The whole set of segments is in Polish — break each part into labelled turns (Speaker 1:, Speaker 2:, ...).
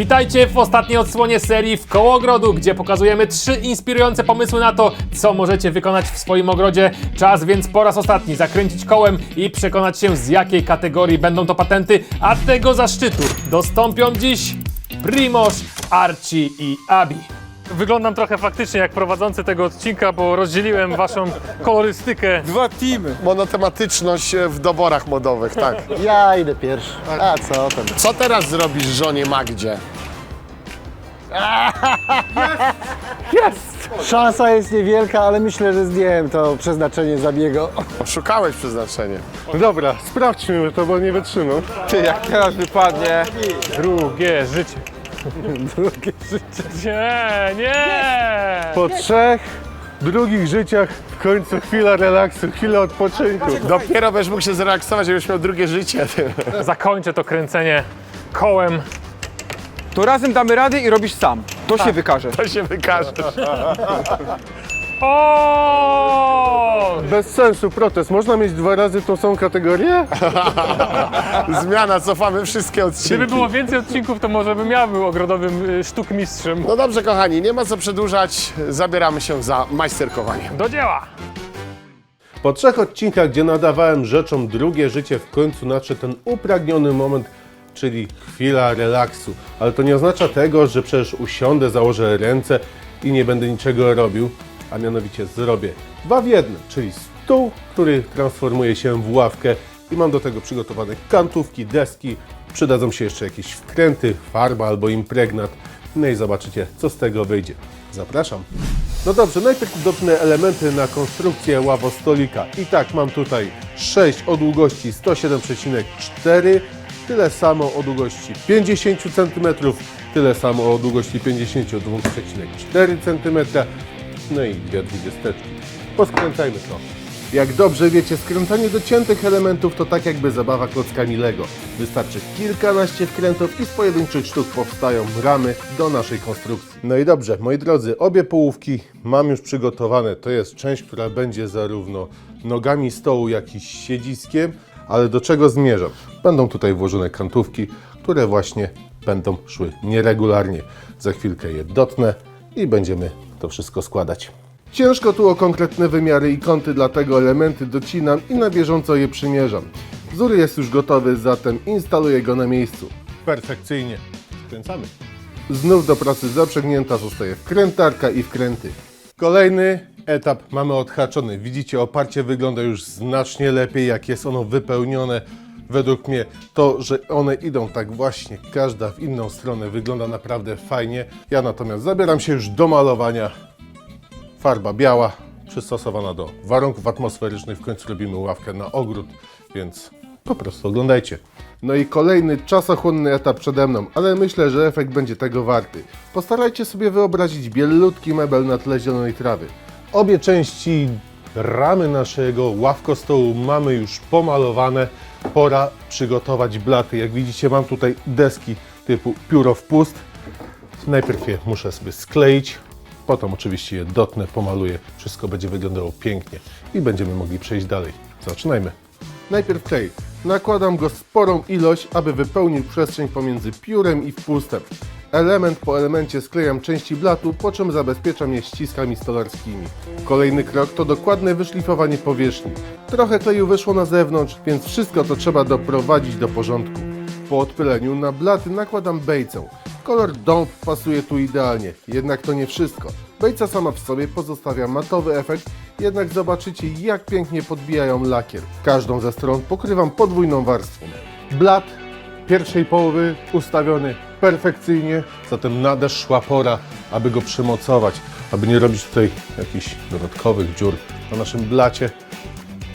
Speaker 1: Witajcie w ostatniej odsłonie serii w koło ogrodu, gdzie pokazujemy trzy inspirujące pomysły na to, co możecie wykonać w swoim ogrodzie. Czas więc po raz ostatni zakręcić kołem i przekonać się z jakiej kategorii będą to patenty, a tego zaszczytu dostąpią dziś Primoż, Archie i Abi. Wyglądam trochę faktycznie jak prowadzący tego odcinka, bo rozdzieliłem waszą kolorystykę.
Speaker 2: Dwa teamy.
Speaker 3: Monotematyczność w doborach modowych, tak.
Speaker 4: Ja idę pierwszy. A co tam?
Speaker 3: Co teraz zrobisz żonie Magdzie?
Speaker 4: Szansa jest niewielka, ale myślę, że zdjąłem to przeznaczenie zabiegu.
Speaker 3: Oszukałeś przeznaczenie.
Speaker 2: Dobra, sprawdźmy to, bo nie wytrzymam. Ty, jak teraz wypadnie.
Speaker 1: Drugie życie.
Speaker 4: Drugie życie.
Speaker 1: Nie, nie!
Speaker 2: Po trzech drugich życiach w końcu chwila relaksu, chwila odpoczynku.
Speaker 3: Dopiero będziesz mógł się zrelaksować, żebyś miał drugie życie.
Speaker 1: Zakończę to kręcenie kołem.
Speaker 5: To razem damy radę i robisz sam. To się wykaże.
Speaker 3: To się wykaże.
Speaker 1: O!
Speaker 2: Bez sensu protest. Można mieć dwa razy tą samą kategorię?
Speaker 3: Zmiana, cofamy wszystkie odcinki.
Speaker 1: Gdyby było więcej odcinków, to może bym ja był ogrodowym y, sztukmistrzem.
Speaker 3: No dobrze, kochani, nie ma co przedłużać. Zabieramy się za majsterkowanie.
Speaker 1: Do dzieła!
Speaker 2: Po trzech odcinkach, gdzie nadawałem rzeczom drugie życie, w końcu nadszedł ten upragniony moment, czyli chwila relaksu. Ale to nie oznacza tego, że przecież usiądę, założę ręce i nie będę niczego robił, a mianowicie zrobię dwa w jednym, czyli stół, który transformuje się w ławkę i mam do tego przygotowane kantówki, deski, przydadzą się jeszcze jakieś wkręty, farba albo impregnat. No i zobaczycie, co z tego wyjdzie. Zapraszam. No dobrze, najpierw dopnę elementy na konstrukcję ławostolika. I tak, mam tutaj 6 o długości 107,4, tyle samo o długości 50 cm, tyle samo o długości 52,4 cm, no i dwie dwudziesteczki. Poskręcajmy to. Jak dobrze wiecie, skręcanie dociętych elementów to tak jakby zabawa klockami Lego. Wystarczy kilkanaście wkrętów i z pojedynczych sztuk powstają ramy do naszej konstrukcji. No i dobrze, moi drodzy, obie połówki mam już przygotowane. To jest część, która będzie zarówno nogami stołu, jak i siedziskiem, ale do czego zmierzam? Będą tutaj włożone kantówki, które właśnie będą szły nieregularnie. Za chwilkę je dotnę i będziemy to wszystko składać. Ciężko tu o konkretne wymiary i kąty, dlatego elementy docinam i na bieżąco je przymierzam. Wzór jest już gotowy, zatem instaluję go na miejscu. Perfekcyjnie. Skręcamy. Znów do pracy zaprzęgnięta zostaje wkrętarka i wkręty. Kolejny etap mamy odhaczony. Widzicie, oparcie wygląda już znacznie lepiej, jak jest ono wypełnione. Według mnie to, że one idą tak właśnie, każda w inną stronę, wygląda naprawdę fajnie. Ja natomiast zabieram się już do malowania farba biała, przystosowana do warunków atmosferycznych. W końcu robimy ławkę na ogród, więc po prostu oglądajcie. No i kolejny czasochłonny etap przede mną, ale myślę, że efekt będzie tego warty. Postarajcie sobie wyobrazić bielutki mebel na tle zielonej trawy. Obie części ramy naszego ławkostołu mamy już pomalowane. Pora przygotować blaty. Jak widzicie mam tutaj deski typu pióro w pust. Najpierw je muszę sobie skleić, potem oczywiście je dotnę, pomaluję, wszystko będzie wyglądało pięknie i będziemy mogli przejść dalej. Zaczynajmy. Najpierw klej. Nakładam go sporą ilość, aby wypełnił przestrzeń pomiędzy piórem i wpustem. Element po elemencie sklejam części blatu, po czym zabezpieczam je ściskami stolarskimi. Kolejny krok to dokładne wyszlifowanie powierzchni. Trochę kleju wyszło na zewnątrz, więc wszystko to trzeba doprowadzić do porządku. Po odpyleniu na blaty nakładam bejcę. Kolor dąb pasuje tu idealnie, jednak to nie wszystko. Bejca sama w sobie pozostawia matowy efekt, jednak zobaczycie jak pięknie podbijają lakier. Każdą ze stron pokrywam podwójną warstwą. Blat pierwszej połowy ustawiony perfekcyjnie, zatem nadeszła pora, aby go przymocować, aby nie robić tutaj jakichś dodatkowych dziur na naszym blacie.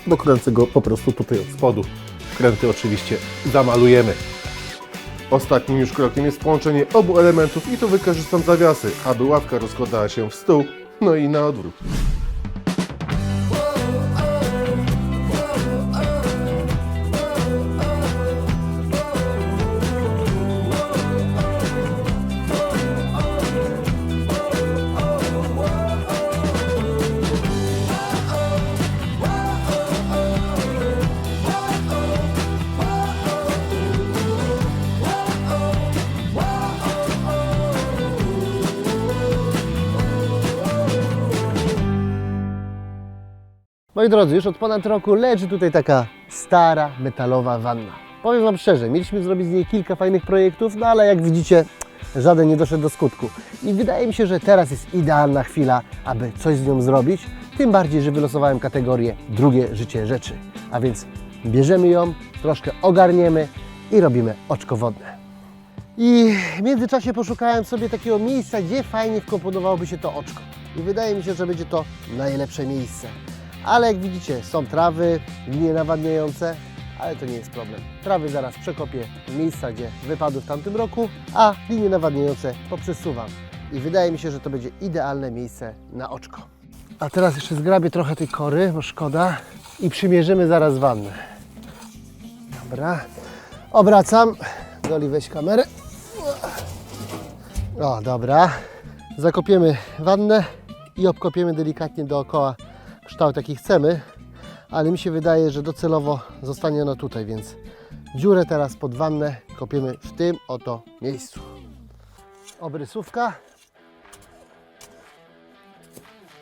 Speaker 2: Dokręcę go po prostu tutaj od spodu. Kręty oczywiście zamalujemy. Ostatnim już krokiem jest połączenie obu elementów i tu wykorzystam zawiasy, aby ławka rozkładała się w stół, no i na odwrót.
Speaker 6: Moi drodzy, już od ponad roku leży tutaj taka stara, metalowa wanna. Powiem Wam szczerze, mieliśmy zrobić z niej kilka fajnych projektów, no ale jak widzicie, żaden nie doszedł do skutku. I wydaje mi się, że teraz jest idealna chwila, aby coś z nią zrobić. Tym bardziej, że wylosowałem kategorię drugie życie rzeczy. A więc bierzemy ją, troszkę ogarniemy i robimy oczko wodne. I w międzyczasie poszukałem sobie takiego miejsca, gdzie fajnie wkomponowałoby się to oczko. I wydaje mi się, że będzie to najlepsze miejsce. Ale jak widzicie, są trawy, linie nawadniające, ale to nie jest problem. Trawy zaraz przekopię miejsca, gdzie wypadły w tamtym roku, a linie nawadniające poprzesuwam. I wydaje mi się, że to będzie idealne miejsce na oczko. A teraz jeszcze zgrabię trochę tej kory, bo szkoda. I przymierzymy zaraz wannę. Dobra. Obracam. Doli weź kamerę. O, dobra. Zakopiemy wannę i obkopiemy delikatnie dookoła kształt, jaki chcemy, ale mi się wydaje, że docelowo zostanie ona tutaj, więc dziurę teraz pod wannę kopiemy w tym oto miejscu. Obrysówka.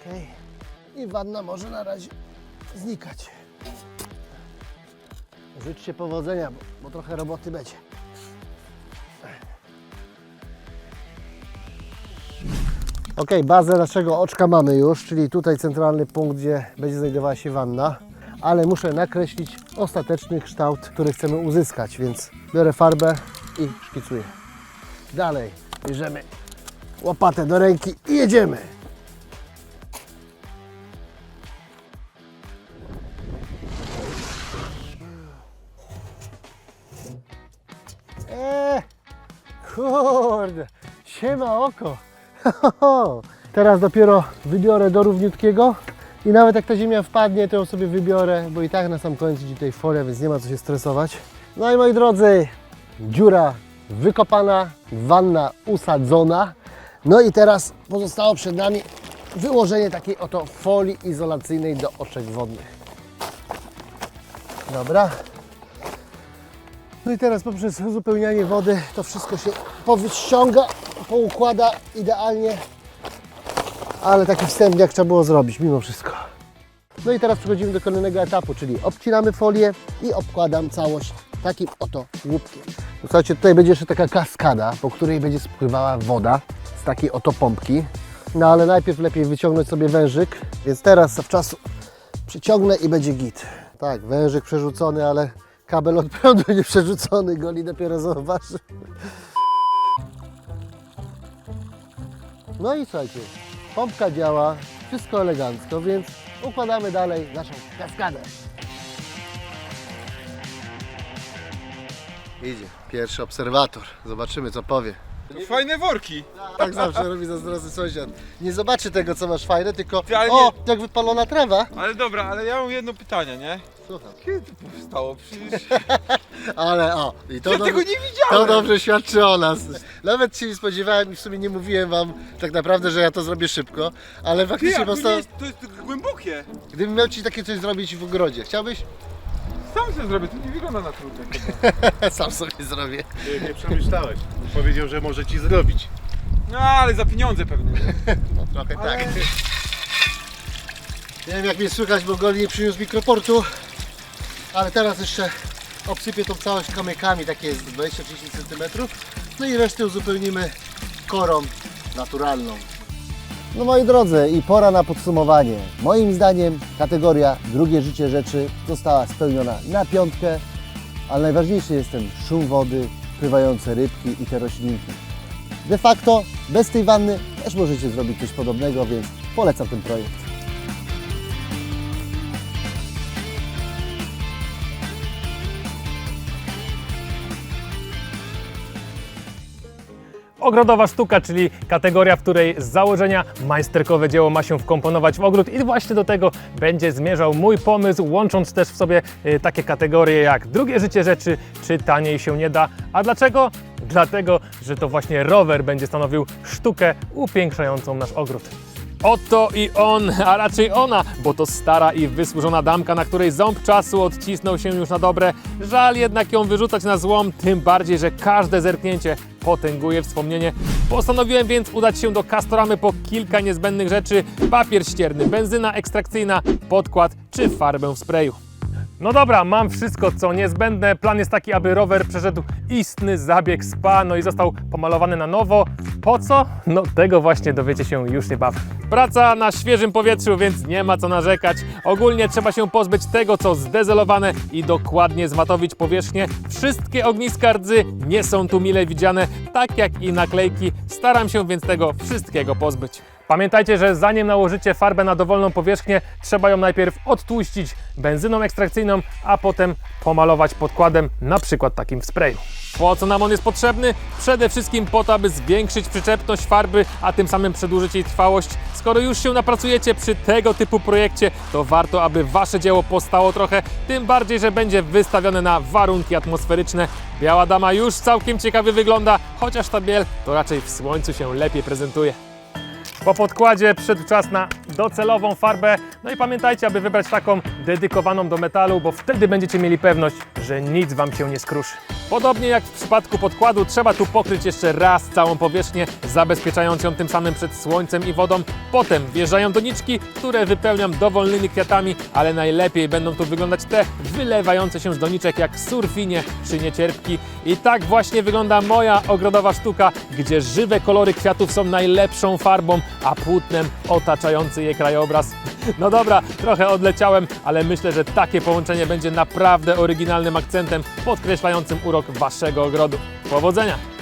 Speaker 6: Okay. I wanna może na razie znikać. Życzcie powodzenia, bo, bo trochę roboty będzie. Ok, bazę naszego oczka mamy już, czyli tutaj centralny punkt, gdzie będzie znajdowała się wanna, ale muszę nakreślić ostateczny kształt, który chcemy uzyskać, więc biorę farbę i szkicuję. Dalej bierzemy łopatę do ręki i jedziemy. Eee, kurde, siema oko. Teraz dopiero wybiorę do równiutkiego i nawet jak ta ziemia wpadnie, to ją sobie wybiorę, bo i tak na sam koniec idzie tutaj folia, więc nie ma co się stresować. No i moi drodzy, dziura wykopana, wanna usadzona. No i teraz pozostało przed nami wyłożenie takiej oto folii izolacyjnej do oczek wodnych. Dobra. No i teraz poprzez uzupełnianie wody to wszystko się powyściąga, poukłada idealnie, ale taki wstępniak trzeba było zrobić mimo wszystko. No i teraz przechodzimy do kolejnego etapu, czyli obcinamy folię i obkładam całość takim oto łupkiem. Słuchajcie, tutaj będzie jeszcze taka kaskada, po której będzie spływała woda z takiej oto pompki. No ale najpierw lepiej wyciągnąć sobie wężyk, więc teraz zawczasu przyciągnę i będzie git. Tak, wężyk przerzucony, ale kabel od prądu nie przerzucony, goli dopiero zauważy. No i słuchajcie, pompka działa, wszystko elegancko, więc układamy dalej naszą kaskadę. Idzie, pierwszy obserwator. Zobaczymy, co powie.
Speaker 5: Fajne worki.
Speaker 6: Tak zawsze robi zazdrosny sąsiad. Nie zobaczy tego, co masz fajne, tylko
Speaker 5: Ty, ale
Speaker 6: o, jak wypalona trawa.
Speaker 5: Ale dobra, ale ja mam jedno pytanie, nie?
Speaker 6: Słucham.
Speaker 5: Kiedy to powstało? Przecież
Speaker 6: Ale o, i to,
Speaker 5: ja
Speaker 6: dobrze,
Speaker 5: tego nie
Speaker 6: to
Speaker 5: widziałem.
Speaker 6: dobrze świadczy o nas. Nawet się nie spodziewałem i w sumie nie mówiłem Wam tak naprawdę, że ja to zrobię szybko, ale
Speaker 5: Ty,
Speaker 6: faktycznie
Speaker 5: a to,
Speaker 6: powstało...
Speaker 5: jest, to jest głębokie.
Speaker 6: Gdybym miał Ci takie coś zrobić w ogrodzie, chciałbyś?
Speaker 5: Sam sobie zrobię, to nie wygląda na trudne.
Speaker 6: Sam sobie zrobię.
Speaker 2: Nie, nie przemyślałeś. Powiedział, że może ci zrobić.
Speaker 5: No ale za pieniądze pewnie. nie?
Speaker 6: No trochę tak. Nie wiem jak mnie słychać, bo Goli nie przyniósł mikroportu, ale teraz jeszcze obsypię tą całość kamykami, takie jest 20-30 cm. No i resztę uzupełnimy korą naturalną. No moi drodzy, i pora na podsumowanie. Moim zdaniem kategoria drugie życie rzeczy została spełniona na piątkę, ale najważniejszy jest ten szum wody, pływające rybki i te roślinki. De facto bez tej wanny też możecie zrobić coś podobnego, więc polecam ten projekt.
Speaker 1: Ogrodowa sztuka, czyli kategoria, w której z założenia majsterkowe dzieło ma się wkomponować w ogród i właśnie do tego będzie zmierzał mój pomysł, łącząc też w sobie y, takie kategorie jak drugie życie rzeczy, czy taniej się nie da. A dlaczego? Dlatego, że to właśnie rower będzie stanowił sztukę upiększającą nasz ogród. Oto i on, a raczej ona, bo to stara i wysłużona damka, na której ząb czasu odcisnął się już na dobre. Żal jednak ją wyrzucać na złom, tym bardziej, że każde zerknięcie potęguje wspomnienie. Postanowiłem więc udać się do Castoramy po kilka niezbędnych rzeczy, papier ścierny, benzyna ekstrakcyjna, podkład czy farbę w sprayu. No dobra, mam wszystko co niezbędne. Plan jest taki, aby rower przeszedł istny zabieg spa, no i został pomalowany na nowo. Po co? No tego właśnie dowiecie się już niebawem. Praca na świeżym powietrzu, więc nie ma co narzekać. Ogólnie trzeba się pozbyć tego, co zdezelowane i dokładnie zmatowić powierzchnię. Wszystkie ogniska rdzy nie są tu mile widziane, tak jak i naklejki. Staram się więc tego wszystkiego pozbyć. Pamiętajcie, że zanim nałożycie farbę na dowolną powierzchnię, trzeba ją najpierw odtłuścić benzyną ekstrakcyjną, a potem pomalować podkładem, na przykład takim w sprayu. Po co nam on jest potrzebny? Przede wszystkim po to, aby zwiększyć przyczepność farby, a tym samym przedłużyć jej trwałość. Skoro już się napracujecie przy tego typu projekcie, to warto, aby wasze dzieło postało trochę, tym bardziej, że będzie wystawione na warunki atmosferyczne. Biała dama już całkiem ciekawie wygląda, chociaż ta biel to raczej w słońcu się lepiej prezentuje. Po podkładzie przyszedł czas na docelową farbę. No i pamiętajcie, aby wybrać taką dedykowaną do metalu, bo wtedy będziecie mieli pewność, że nic Wam się nie skruszy. Podobnie jak w przypadku podkładu, trzeba tu pokryć jeszcze raz całą powierzchnię, zabezpieczając ją tym samym przed słońcem i wodą. Potem wjeżdżają doniczki, które wypełniam dowolnymi kwiatami, ale najlepiej będą tu wyglądać te wylewające się z doniczek jak surfinie czy niecierpki. I tak właśnie wygląda moja ogrodowa sztuka, gdzie żywe kolory kwiatów są najlepszą farbą, a płótnem otaczający je krajobraz. No dobra, trochę odleciałem, ale myślę, że takie połączenie będzie naprawdę oryginalnym akcentem podkreślającym urok waszego ogrodu. Powodzenia!